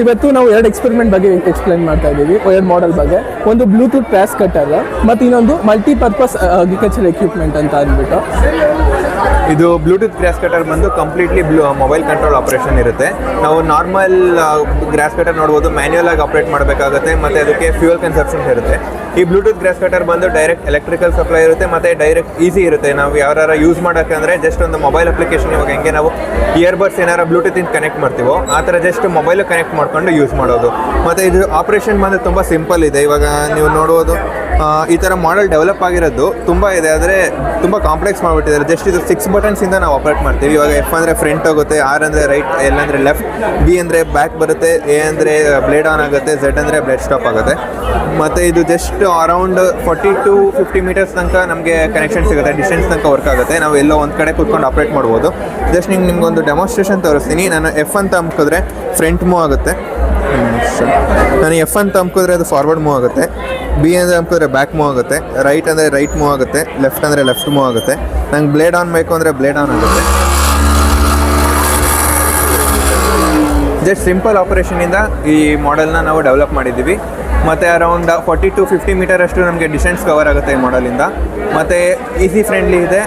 ಇವತ್ತು ನಾವು ಎರಡು ಎಕ್ಸ್ಪೆರಿಮೆಂಟ್ ಬಗ್ಗೆ ಎಕ್ಸ್ಪ್ಲೈನ್ ಮಾಡ್ತಾ ಇದ್ದೀವಿ, ಎರಡು ಮಾಡೆಲ್ ಬಗ್ಗೆ. ಒಂದು ಬ್ಲೂಟೂತ್ ಪ್ಯಾಸ್ ಕಟ್ಟರ್ ಮತ್ತು ಇನ್ನೊಂದು ಮಲ್ಟಿಪರ್ಪಸ್ ಅಗ್ರಿಕಲ್ಚರ್ ಎಕ್ವಿಪ್ಮೆಂಟ್ ಅಂತ ಅಂದ್ಬಿಟ್ಟು. ಇದು ಬ್ಲೂಟೂತ್ ಗ್ರಾಸ್ ಕಟರ್ ಬಂದು completely blue mobile control operation ಇರುತ್ತೆ. ನಾವು ನಾರ್ಮಲ್ ಗ್ರಾಸ್ ಕಟರ್ ನೋಡ್ಬೋದು ಮ್ಯಾನ್ಯಲ್ ಆಗಿ ಆಪರೇಟ್ ಮಾಡಬೇಕಾಗುತ್ತೆ, ಮತ್ತು ಅದಕ್ಕೆ ಫ್ಯೂಯಲ್ ಕನ್ಸಪ್ಷನ್ ಇರುತ್ತೆ. ಈ ಬ್ಲೂಟೂತ್ ಗ್ರಾಸ್ ಕಟರ್ ಬಂದು ಡೈರೆಕ್ಟ್ ಎಲೆಕ್ಟ್ರಿಕಲ್ ಸಪ್ಲೈ ಇರುತ್ತೆ, ಮತ್ತು ಡೈರೆಕ್ಟ್ ಈಸಿ ಇರುತ್ತೆ. ನಾವು ಯಾರು ಯೂಸ್ ಮಾಡೋಕ್ಕಂದ್ರೆ ಜಸ್ಟ್ ಒಂದು ಮೊಬೈಲ್ ಅಪ್ಲಿಕೇಶನ್ ಇವಾಗ ಹೆಂಗೆ ನಾವು ಇಯರ್ಬಡ್ಸ್ ಬ್ಲೂಟೂತ್ ಬ್ಲೂಟೂತಿಂದ ಕನೆಕ್ಟ್ ಮಾಡ್ತೀವೋ, ಆ ಥರ ಜಸ್ಟ್ ಮೊಬೈಲು ಕನೆಕ್ಟ್ ಮಾಡ್ಕೊಂಡು ಯೂಸ್ ಮಾಡೋದು. ಮತ್ತು ಇದು ಆಪ್ರೇಷನ್ ಬಂದು ತುಂಬ ಸಿಂಪಲ್ ಇದೆ. ಇವಾಗ ನೀವು ನೋಡ್ಬೋದು ಈ ಥರ ಮಾಡೆಲ್ ಡೆವಲಪ್ ಆಗಿರೋದು ತುಂಬ ಇದೆ. ಆದರೆ ತುಂಬ ಕಾಂಪ್ಲೆಕ್ಸ್ ಮಾಡಿಬಿಟ್ಟಿದ್ದಾರೆ. ಜಸ್ಟ್ ಇದು ಸಿಕ್ಸ್ ಬಟನ್ಸಿಂದ ನಾವು ಆಪ್ರೇಟ್ ಮಾಡ್ತೀವಿ. ಇವಾಗ ಎಫ್ ಅಂದರೆ ಫ್ರಂಟ್ ಹೋಗುತ್ತೆ ಆರ್ ಅಂದರೆ ರೈಟ್ ಎಲ್ ಅಂದರೆ ಲೆಫ್ಟ್ ಬಿ ಅಂದರೆ ಬ್ಯಾಕ್ ಬರುತ್ತೆ ಎ ಅಂದರೆ ಬ್ಲೇಡ್ ಆನ್ ಆಗುತ್ತೆ ಝೆಡ್ ಅಂದರೆ ಬ್ಲೇಡ್ ಸ್ಟಾಪ್ ಆಗುತ್ತೆ. ಮತ್ತು ಇದು just around forty to fifty metres ತನಕ ನಮಗೆ ಕನೆಕ್ಷನ್ ಸಿಗುತ್ತೆ ಡಿಸ್ಟೆನ್ಸ್ ತನಕ ವರ್ಕ್ ಆಗುತ್ತೆ. ನಾವು ಎಲ್ಲೋ ಒಂದು ಕಡೆ ಕೂತ್ಕೊಂಡು ಆಪ್ರೇಟ್ ಮಾಡ್ಬೋದು. ಜಸ್ಟ್ ನಿಮ್ಗೆ ನಿಮ್ಗೊಂದು ಡೆಮಾನ್ಸ್ಟ್ರೇಷನ್ ತೋರಿಸ್ತೀನಿ. ನಾನು ಎಫ್ ಅಂತ ಅಮ್ಕಿದ್ರೆ ಫ್ರಂಟ್ ಮೂವ್ ಆಗುತ್ತೆ. ನಾನು ಎಫ್ ಅಂತ ಅಮ್ಕಿದ್ರೆ ಅದು ಫಾರ್ವರ್ಡ್ ಮೂವ್ ಆಗುತ್ತೆ. ಬಿ ಅಂದರೆ ಅಮ್ಕಿದ್ರೆ ಬ್ಯಾಕ್ ಮೂವ್ ಆಗುತ್ತೆ. ರೈಟ್ ಅಂದರೆ ರೈಟ್ ಮೂವ್ ಆಗುತ್ತೆ. ಲೆಫ್ಟ್ ಅಂದರೆ ಲೆಫ್ಟ್ ಮೂವ್ ಆಗುತ್ತೆ. ನಂಗೆ ಬ್ಲೇಡ್ ಆನ್ ಬೇಕು ಅಂದರೆ ಬ್ಲೇಡ್ ಆನ್ ಆಗುತ್ತೆ. ಜಸ್ಟ್ ಸಿಂಪಲ್ ಆಪರೇಷನಿಂದ ಈ ಮಾಡೆಲ್ನ ನಾವು ಡೆವಲಪ್ ಮಾಡಿದ್ದೀವಿ. ಮತ್ತು around forty to fifty metre ಅಷ್ಟು ನಮಗೆ ಡಿಸ್ಟೆನ್ಸ್ ಕವರ್ ಆಗುತ್ತೆ ಈ ಮಾಡಲಿಂದ ಮತ್ತು ಈಸಿ ಫ್ರೆಂಡ್ಲಿ ಇದೆ.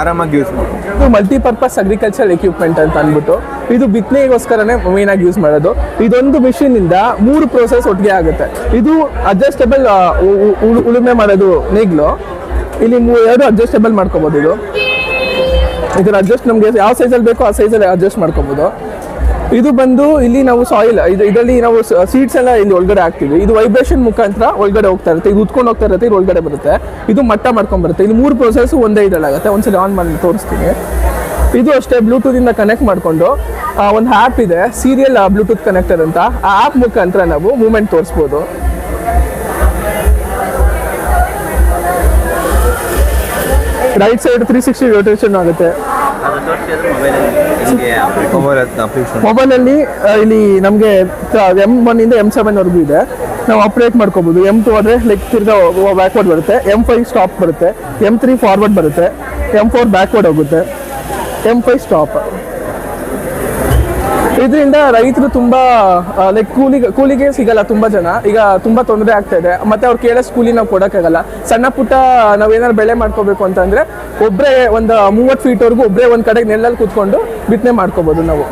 ಆರಾಮಾಗಿ ಯೂಸ್ ಮಾಡಿ. ಇದು ಮಲ್ಟಿಪರ್ಪಸ್ ಅಗ್ರಿಕಲ್ಚರ್ ಎಕ್ವಿಪ್ಮೆಂಟ್ ಅಂತ ಅಂದ್ಬಿಟ್ಟು, ಇದು ಬಿತ್ತನೆಗೋಸ್ಕರನೇ ಮೇನ್ ಆಗಿ ಯೂಸ್ ಮಾಡೋದು. ಇದೊಂದು ಮಿಷಿನ್ ಇಂದ ಮೂರು ಪ್ರೋಸೆಸ್ ಒಟ್ಟಿಗೆ ಆಗುತ್ತೆ. ಇದು ಅಡ್ಜಸ್ಟಬಲ್ ಉಳುಮೆ ಮಾಡೋದು ನೇಗ್ಲು. ಇಲ್ಲಿ ಎರಡು ಅಡ್ಜಸ್ಟಬಲ್ ಮಾಡ್ಕೋಬೋದು ಇದು. ಇದರ ಅಡ್ಜಸ್ಟ್ ನಮಗೆ ಯಾವ ಸೈಜಲ್ಲಿ ಬೇಕೋ ಆ ಸೈಜಲ್ಲಿ ಅಡ್ಜಸ್ಟ್ ಮಾಡ್ಕೋಬೋದು. ಇದು ಬಂದು ಇಲ್ಲಿ ನಾವು ಸಾಯಿಲ್ ಇದು ಇದರಲ್ಲಿ ನಾವು ಸೀಡ್ಸ್ ಎಲ್ಲ ಇಲ್ಲಿ ಒಳಗಡೆ ಹಾಕ್ತೀವಿ. ಇದು ವೈಬ್ರೇಷನ್ ಮುಖಾಂತರ ಒಳಗಡೆ ಹೋಗ್ತಾ ಇರುತ್ತೆ. ಇದು ಉತ್ಕೊಂಡು ಹೋಗ್ತಾ ಇರುತ್ತೆ, ಇದು ಒಳಗಡೆ ಬರುತ್ತೆ. ಇದು ಮಟ್ಟ ಮಾಡ್ಕೊಂಡ್ ಬರುತ್ತೆ. ಇಲ್ಲಿ ಮೂರು ಪ್ರೊಸೆಸ್ ಒಂದೇ ಇದರಲ್ಲಾಗುತ್ತೆ. ಒಂದ್ಸಲ ಆನ್ ಮಾಡಿ ತೋರಿಸ್ತೀನಿ. ಇದು ಅಷ್ಟೇ ಬ್ಲೂಟೂತ್ ಇಂದ ಕನೆಕ್ಟ್ ಮಾಡಿಕೊಂಡು ಒಂದು ಆ್ಯಪ್ ಇದೆ ಸೀರಿಯಲ್ ಬ್ಲೂಟೂತ್ ಕನೆಕ್ಟರ್ ಅಂತ. ಆ ಆ್ಯಪ್ ಮುಖಾಂತರ ನಾವು moment ತೋರಿಸ್ಬೋದು. Right side three sixty rotation ಆಗುತ್ತೆ. ಮೊಬೈಲಲ್ಲಿ ಇಲ್ಲಿ ನಮಗೆ ಎಂ ಒನ್ ಇಂದ ಎಂ ಸೆವೆನ್ ವರೆಗೂ ಇದೆ. ನಾವು ಆಪ್ರೇಟ್ ಮಾಡ್ಕೋಬಹುದು ಎಂ ಟು ಆದರೆ ಲೈಕ್ ತಿರ್ಗಾ ಬ್ಯಾಕ್ವರ್ಡ್ ಬರುತ್ತೆ. ಎಂ ಫೈವ್ ಸ್ಟಾಪ್ ಬರುತ್ತೆ. ಎಂ ತ್ರೀ ಫಾರ್ವರ್ಡ್ ಬರುತ್ತೆ. ಎಂ ಫೋರ್ ಬ್ಯಾಕ್ವರ್ಡ್ ಹೋಗುತ್ತೆ. ಎಂ ಫೈವ್ ಸ್ಟಾಪ್ ಇದರಿಂದ ರೈತರು ತುಂಬಾ ಲೈಕ್ ಕೂಲಿ ಕೂಲಿಗೆ ಸಿಗಲ್ಲ ತುಂಬಾ ಜನ. ಈಗ ತುಂಬಾ ತೊಂದರೆ ಆಗ್ತಾ ಇದೆ. ಮತ್ತೆ ಅವ್ರು ಕೇಳೋ ಕೂಲಿ ನಾವು ಕೊಡೋಕ್ಕಾಗಲ್ಲ. ಸಣ್ಣ ಪುಟ್ಟ ನಾವೇನಾದ್ರು ಬೆಳೆ ಮಾಡ್ಕೋಬೇಕು ಅಂತಂದ್ರೆ ಒಬ್ಬರೇ ಒಂದು ಮೂವತ್ತು ಫೀಟ್ವರೆಗೂ ಒಬ್ಬರೇ ಒಂದು ಕಡೆಗೆ ನೆಲ್ಲಲ್ಲಿ ಕೂತ್ಕೊಂಡು ಬಿತ್ತನೆ ಮಾಡ್ಕೋಬಹುದು ನಾವು.